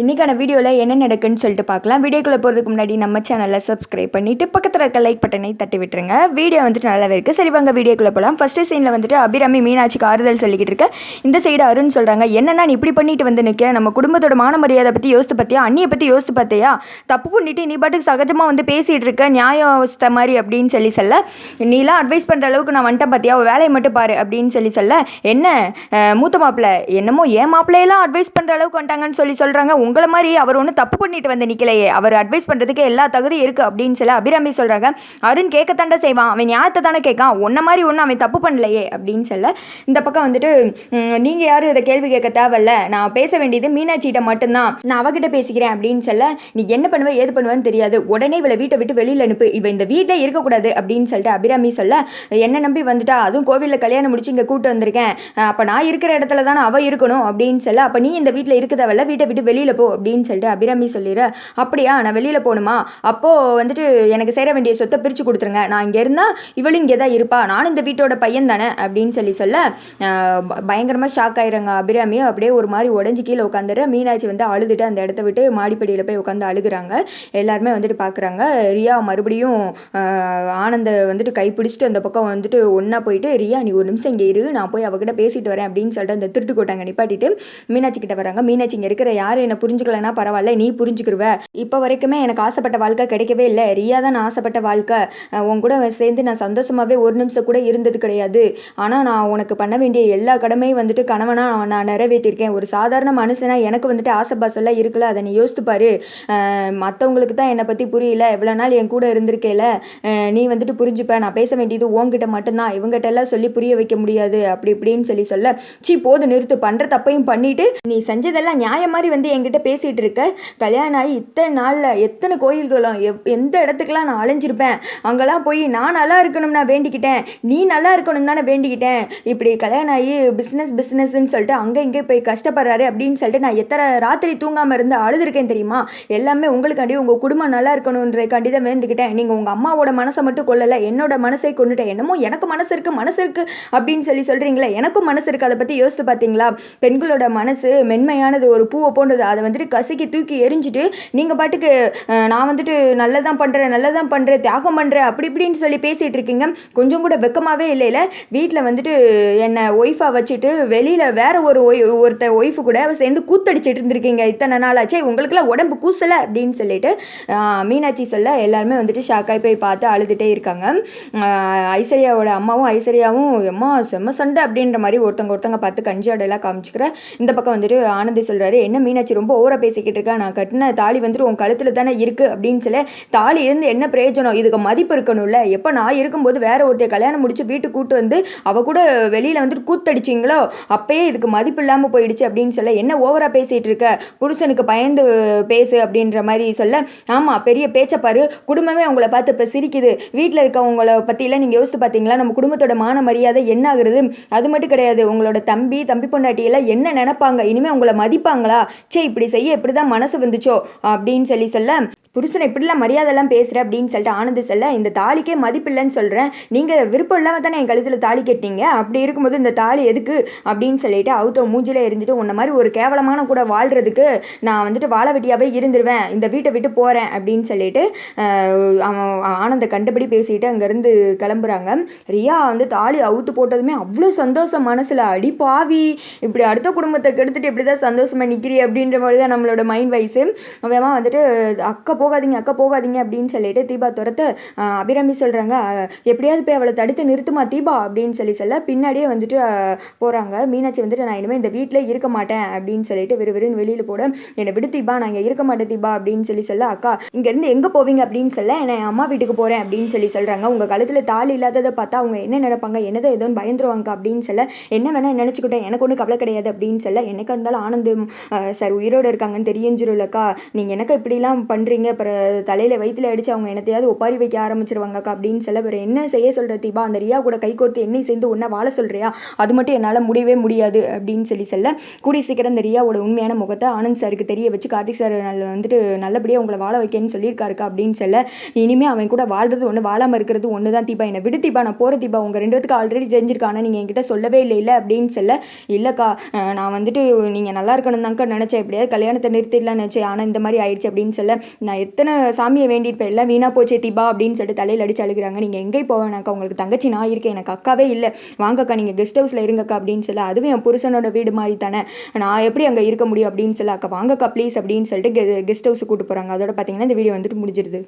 இன்றைக்கான வீடியோவில் என்ன நடக்குன்னு சொல்லிட்டு பார்க்கலாம். வீடியோக்குள்ளே போகிறதுக்கு முன்னாடி நம்ம சேனலை சப்ஸ்கிரைப் பண்ணிவிட்டு பக்கத்தில் இருக்க லைக் பட்டனை தட்டி விட்டுருங்க. வீடியோ வந்துட்டு நல்லாவே இருக்குது சரி வாங்க வீடியோக்குள்ளே போகலாம் ஃபஸ்ட்டு சீனில் வந்துட்டு அபிராமி மீனாட்சிக்கு ஆறுதல் சொல்லிக்கிட்டு இருக்க. இந்த சைடு அருண் சொல்கிறாங்க என்னன்னா நீ இப்படி பண்ணிட்டு வந்து நிற்க நம்ம குடும்பத்தோட மான மரியாதை பற்றி யோசித்து பார்த்தியா? அண்ணியை பற்றி யோசித்து பார்த்தியா? தப்பு பண்ணிட்டு நீ பாட்டுக்கு சகஜமாக வந்து பேசிகிட்டு இருக்க நியாயஸ்த மாதிரி அப்படின்னு சொல்லி சொல்ல. நீலாம் அட்வைஸ் பண்ணுற அளவுக்கு நான் வந்துட்டேன் பார்த்தியா? வேலையை மட்டும் பாரு அப்படின்னு சொல்லி சொல்ல. என்ன? மூத்த மாப்பிள்ளை? என்னமோ ஏன் மாப்பிள்ளையெல்லாம் அட்வைஸ் பண்ணுற அளவுக்கு வந்துட்டாங்கன்னு சொல்லி சொல்கிறாங்க உங்களை மாதிரி அவர் ஒன்றும் தப்பு பண்ணிட்டு வந்து நிற்கலையே அவர் அட்வைஸ் பண்ணுறதுக்கு எல்லா தகுதியும் இருக்குது அப்படின்னு சொல்லி அபிராமி சொல்கிறாங்க அருண் கேட்கத்தாண்டா செய்வான். அவன் நியாயத்தை தானே கேட்கான். உன்ன மாதிரி ஒன்றும் அவன் தப்பு பண்ணலையே அப்படின்னு சொல்ல இந்த பக்கம் வந்துட்டு நீங்கள் யாரும் இதை கேள்வி கேட்க தேவையில்ல. நான் பேச வேண்டியது மீனாட்சிகிட்ட மட்டும்தான். நான் அவகிட்ட பேசிக்கிறேன் அப்படின்னு சொல்ல நீ என்ன பண்ணுவேன் ஏது பண்ணுவேன்னு தெரியாது. உடனே இவளை வீட்டை விட்டு வெளியில் அனுப்பு. இவன் இந்த வீட்டில் இருக்கக்கூடாது அப்படின்னு சொல்லிட்டு அபிராமி சொல்ல என்ன நம்பி வந்துட்டா? அதுவும் கோவிலில் கல்யாணம் முடிச்சு இங்கே கூட்டு வந்திருக்கேன். அப்போ நான் இருக்கிற இடத்துல தானே அவள் இருக்கணும் அப்படின்னு சொல்ல அப்போ நீ இந்த வீட்டில் இருக்க தேவையில்ல. வீட்டை விட்டு வெளியில் போ அப்படின்னு சொல்லிட்டு அபிராமி சொல்லிடுற அப்படியா நான் வெளியில் போகணுமா? அப்போது வந்துட்டு எனக்கு சேர வேண்டிய சொத்தை பிரித்து கொடுத்துருங்க. நான் இங்கே இருந்தால் இவளும் இங்கே தான் இருப்பா. நானும் இந்த வீட்டோட பையன் தானே? அப்படின்னு சொல்லி சொல்ல பயங்கரமாக ஷாக் ஆயிடுறாங்க அபிராமியும் அப்படியே ஒரு மாதிரி உடஞ்சி கீழே உட்காந்துட்டு மீனாட்சி வந்து அழுதுட்டு அந்த இடத்த விட்டு மாடிப்படியில் போய் உட்காந்து அழுகுறாங்க. எல்லாருமே வந்துட்டு பார்க்குறாங்க ரியா மறுபடியும் ஆனந்த வந்துட்டு கை பிடிச்சிட்டு அந்த பக்கம் வந்துட்டு ஒன்றா போயிட்டு ரியா நீ ஒரு நிமிஷம் இங்கே இரு. நான் போய் அவகிட்ட பேசிட்டு வரேன். அப்படின்னு சொல்லிட்டு அந்த திருட்டு கோட்டாங்க நிப்பாட்டிட்டு மீனாட்சி கிட்ட வராங்க. மீனாட்சி இங்கே இருக்கிற யார்? என்ன புரிஞ்சுக்கலன்னா பரவாயில்ல நீ புரிஞ்சுக்கிருவ. இப்போ வரைக்குமே எனக்கு ஆசைப்பட்ட வாழ்க்கை கிடைக்கவே இல்லை. ரியா தான் நான் ஆசைப்பட்ட வாழ்க்கை. உன் கூட சேர்ந்து நான் சந்தோஷமாகவே ஒரு நிமிஷம் கூட இருந்தது கிடையாது. ஆனால் நான் உனக்கு பண்ண வேண்டிய எல்லா கடமையும் வந்துட்டு கணவனாக நான் நிறைவேற்றிருக்கேன். ஒரு சாதாரண மனுஷனா எனக்கு வந்துட்டு ஆசை பாசெல்லாம் இருக்குல்ல அதை நீ யோசித்து பாரு. மற்றவங்களுக்கு தான் என்னை பற்றி புரியல. இவ்வளோ நாள் என் கூட இருந்திருக்கேல. நீ வந்துட்டு புரிஞ்சுப்ப. நான் பேச வேண்டியது உங்ககிட்ட மட்டும்தான். இவங்ககிட்ட எல்லாம் சொல்லி புரிய வைக்க முடியாது. அப்படி இப்படின்னு சொல்லி சொல்ல சி போது நிறுத்து. பண்ணுற தப்பையும் பண்ணிட்டு நீ செஞ்சதெல்லாம் நியாயம் மாதிரி வந்து என்கிட்ட பேசிகிட்டு இருக்க கல்யாணம் ஆகி இத்தனை நாளில் எத்தனை கோயில்களும் எவ் எந்த இடத்துக்குலாம் நான் அலைஞ்சிருப்பேன்? அங்கெல்லாம் போய் நான் நல்லா இருக்கணும் நான் வேண்டிக்கிட்டேன். நீ நல்லா இருக்கணும் தானே வேண்டிக்கிட்டேன். இப்படி கல்யாணம் ஆகி பிஸ்னஸ் பிஸ்னஸ்ன்னு சொல்லிட்டு அங்கே இங்கே போய் கஷ்டப்படுறாரு அப்படின்னு சொல்லிட்டு நான் எத்தனை ராத்திரி தூங்காமல் இருந்து அழுதுருக்கேன் தெரியுமா? எல்லாமே உங்களுக்காண்டி உங்கள் குடும்பம் நல்லா இருக்கணுன்றக்காண்டி தான் வேண்டிக்கிட்டேன் நீங்கள் உங்கள் அம்மாவோட மனசை மட்டும் கொல்லலை என்னோட மனசை கொண்டுட்டேன் என்னமோ எனக்கு மனசு இருக்குது மனசு இருக்குது அப்படின்னு சொல்லி சொல்கிறீங்களே எனக்கும் மனசு இருக்குது அதை பற்றி யோசித்து பார்த்தீங்களா? பெண்களோட மனசு மென்மையானது ஒரு பூவை போன்றது. அதை வந்துட்டு கசக்கி தூக்கி எரிஞ்சிட்டு நீங்கள் பாட்டுக்கு நான் வந்துட்டு நல்லதான் பண்ணுறேன் நல்லதான் பண்ணுறேன் தியாகம் பண்ணுறேன் அப்படி இப்படின்னு சொல்லி பேசிகிட்டு இருக்கீங்க. கொஞ்சம் கூட வெக்கமாகவே இல்லை வீட்டில் வந்துட்டு என்னை ஒய்ஃபாக வச்சுட்டு வெளியில் வேற ஒரு ஒய் ஒருத்த ஒய்ஃபு கூட சேர்ந்து கூத்தடிச்சிட்டு இருந்திருக்கீங்க. இத்தனை நாளாச்சே உங்களுக்குலாம் உடம்பு கூசலை அப்படின்னு சொல்லிட்டு மீனாட்சி சொல்ல எல்லாருமே வந்துட்டு ஷாக்காய் போய் பார்த்து அழுதுகிட்டே இருக்காங்க. ஐஸ்வர்யாவோட அம்மாவும் ஐஸ்வர்யாவும் எம்மா செம்ம சண்டை அப்படின்ற மாதிரி ஒருத்தங்க ஒருத்தங்க பார்த்து கஞ்சி அடையெல்லாம் காமிச்சிக்கிற இந்த பக்கம் வந்துட்டு ஆனந்தி சொல்கிறாரு என்ன மீனாட்சி ரொம்ப ஓவராக பேசிக்கிட்டு இருக்கா நான் கட்டின தாலி வந்துட்டு உன் கழுத்தில் தானே இருக்குது அப்படின்னு சொல்ல தாலி இருந்து என்ன பிரயோஜனம்? இதுக்கு மதிப்பு இருக்கணும்ல. எப்போ நான் இருக்கும்போது வேற ஒருத்தைய கல்யாணம் முடிச்சு வீட்டுக்கு கூட்டு வந்து அவ கூட வெளியில் வந்துட்டு கூத்தடிச்சிங்களோ அப்பயே இதுக்கு மதிப்பு இல்லாமல் போயிடுச்சு அப்படின்னு சொல்ல என்ன ஓவராக பேசிகிட்டு இருக்க? புருஷனுக்கு பயந்து பேசு அப்படின்ற மாதிரி சொல்ல ஆமாம் பெரிய பேச்சை பாரு. குடும்பமே அவங்கள பார்த்து இப்போ சிரிக்குது. வீட்டில் இருக்கவங்கள பற்றிலாம் நீங்கள் யோசித்து பார்த்தீங்களா? நம்ம குடும்பத்தோட மான மரியாதை என்ன ஆகுறது? அது மட்டும் கிடையாது. உங்களோட தம்பி தம்பி பொண்டாட்டியெல்லாம் என்ன நினைப்பாங்க? இனிமேல் உங்களை மதிப்பாங்களா? சே இப்படி செய்ய இப்படி தான் மனசு வந்துச்சோ? அப்படின்னு சொல்லி சொல்ல புருஷனை இப்படிலாம் மரியாதைலாம் பேசுகிற அப்படின்னு சொல்லிட்டு ஆனந்த் செல்ல இந்த தாலிக்கே மதிப்பில்லைன்னு சொல்கிறேன் நீங்கள் விருப்பம் இல்லாமல் தானே என் கழுத்தில் தாலி கட்டிங்க. அப்படி இருக்கும்போது இந்த தாலி எதுக்கு அப்படின்னு சொல்லிட்டு அவுத்த மூஞ்சில எரிஞ்சிட்டு உன்ன மாதிரி ஒரு கேவலமான கூட வாழ்கிறதுக்கு நான் வந்துட்டு வாழ வெட்டியாகவே இருந்துருவேன். இந்த வீட்டை விட்டு போகிறேன் அப்படின்னு சொல்லிட்டு அவன் ஆனந்த கண்டுபடி பேசிட்டு அங்கேருந்து கிளம்புறாங்க. ரியா வந்து தாலி அவுத்து போட்டதுமே அவ்வளோ சந்தோஷம் மனசில். அடி பாவி இப்படி அடுத்த குடும்பத்தை கெடுத்துட்டு இப்படி தான் சந்தோஷமாக நிற்கிறி அப்படின்ற மாதிரி தான் நம்மளோட மைண்ட் வைஸு அவன் வந்துட்டு அக்கா போகாதீங்க அக்கா போகாதீங்க அப்படின்னு சொல்லிட்டு தீபா துரத்த அபிராமி சொல்கிறாங்க எப்படியாவது போய் அவளை தடுத்து நிறுத்துமா தீபா அப்படின்னு சொல்லி சொல்ல பின்னாடியே வந்துட்டு போகிறாங்க மீனாட்சி வந்துட்டு நான் இனிமேல் இந்த வீட்டில் இருக்க மாட்டேன் அப்படின்னு சொல்லிட்டு விறுவிறுன்னு வெளியில் போட என்னை விடு தீபா நான் இங்கே இருக்க மாட்டேன் தீபா அப்படின்னு சொல்லி சொல்ல அக்கா இங்கேருந்து எங்கே போவீங்க? அப்படின்னு சொல்ல நான் அம்மா வீட்டுக்கு போகிறேன் அப்படின்னு சொல்லி சொல்கிறாங்க உங்கள் கழுத்தில் தாலி இல்லாததை பார்த்தா அவங்க என்ன நினைப்பாங்க? என்னதை ஏதோன்னு பயந்துருவாங்க அப்படின்னு சொல்ல என்ன வேணால் நினச்சிக்கிட்டேன்? எனக்கு ஒன்றும் கவலை கிடையாது அப்படின்னு சொல்ல எனக்கு இருந்தாலும் ஆனந்தம் சார் உயிரோடு இருக்காங்கன்னு தெரிஞ்சிரும்லக்கா நீங்கள் எனக்கு இப்படிலாம் பண்ணுறீங்க அப்புறம் தலையில் வயிற்றுல அடித்து அவங்க என்னத்தையாவது ஒப்பாரி வைக்க ஆரம்பிச்சிருவாங்கக்கா அப்படின்னு சொல்ல பேர் என்ன செய்ய சொல்கிற தீபா? அந்த ரியா கூட கை கோர்த்து என்னை சேர்ந்து ஒன்றா வாழ சொல்கிறியா அது மட்டும் என்னால் முடியவே முடியாது அப்படின்னு சொல்லி சொல்ல கூடிய சீக்கிரம் இந்த ரியாவோட உண்மையான முகத்தை ஆனந்த் சாருக்கு தெரிய வச்சு கார்த்திக் சார் நல்ல வந்துட்டு நல்லபடியாக உங்களை வாழ வைக்கன்னு சொல்லியிருக்காருக்கா அப்படின்னு சொல்ல இனிமேல் அவன் கூட வாழ்றது ஒன்று வாழாமல் இருக்கிறது ஒன்று தான் தீபா. என்னை விடு தீபா நான் போகிற தீபா. உங்கள் ரெண்டுத்துக்கு ஆல்ரெடி தெரிஞ்சிருக்கானே நீங்கள் என்கிட்ட சொல்லவே இல்லை இல்லை அப்படின்னு சொல்ல இல்லைக்கா நான் வந்துட்டு நீங்கள் நல்லா இருக்கணும் தான்க்கா நினச்சேன். எப்படியாவது கல்யாணத்தை நிறுத்திடலாம்னு நினச்சேன். ஆனால் இந்த மாதிரி ஆயிடுச்சு அப்படின்னு சொல்ல நான் எத்தனை சாமியை வேண்டியிருப்பேன் எல்லாம் வீணாக போச்சே தீபா அப்படின்னு சொல்லிட்டு தலையில் அடிச்சு அழுகிறாங்க. நீங்கள் எங்கே போவேனாக்கா உங்களுக்கு தங்கச்சி நான் இருக்கேன் எனக்கு அக்காவே இல்லை. வாங்கக்கா நீங்கள் கெஸ்ட் ஹவுஸில் இருங்கக்கா அப்படின்னு சொல்ல அதுவும் என் புருஷனோட வீடு மாதிரி தானே. நான் எப்படி அங்கே இருக்க முடியும் அப்படின்னு சொல்ல அக்கா வாங்கக்கா ப்ளீஸ் அப்படின்னு சொல்லிட்டு கெஸ்ட் ஹவுஸ் கூட்டு போகிறாங்க அதோட பார்த்தீங்கன்னா இந்த வீடியோ வந்துட்டு முடிஞ்சிருது.